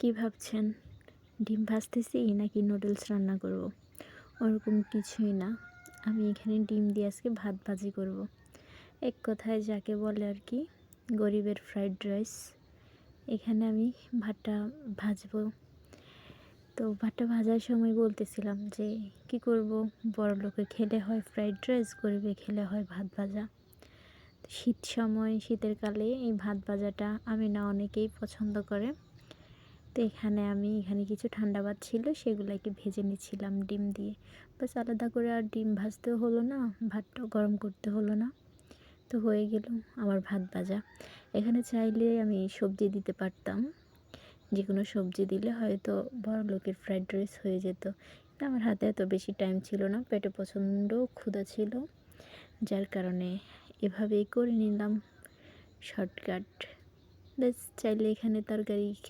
কি ভাবছেন? ডিম ভাজতেছি নাকি নুডলস রান্না করব। ওরকম কিছুই না। আমি এখানে ডিম দিয়ে আজকে ভাত ভাজি করব। এক কথায় যাকে বলে আর কি, গরিবের ফ্রাইড রাইস। এখানে আমি ভাতটা ভাজবো। তো ভাতটা ভাজার সময় বলতেছিলাম যে, কি করব? বড় লোকে খেলে হয় ফ্রাইড রাইস, গরিবে খেলে হয় ভাত ভাজা। শীত সময়, শীতের কালে এই ভাত ভাজাটা আমি না অনেকেই পছন্দ করে। এখানে আমি এখানে কিছু ঠান্ডা ভাত ছিল, সেগুলোকে ভেজে নিচ্ছিলাম ডিম দিয়ে। বাস আলাদা করে আর ডিম ভাজতেও হলো না, ভাতটাও গরম করতে হলো না। তো হয়ে গেল আমার ভাত ভাজা। এখানে চাইলে আমি সবজি দিতে পারতাম। যে কোনো সবজি দিলে হয়তো বড় লোকের ফ্রাইড রাইস হয়ে যেত। আমার হাতে এত বেশি টাইম ছিল না, পেটে প্রচণ্ড ক্ষুধা ছিল। যার কারণে এভাবেই করে নিলাম শর্টকাট। বেশ চাইলে এখানে তরকারি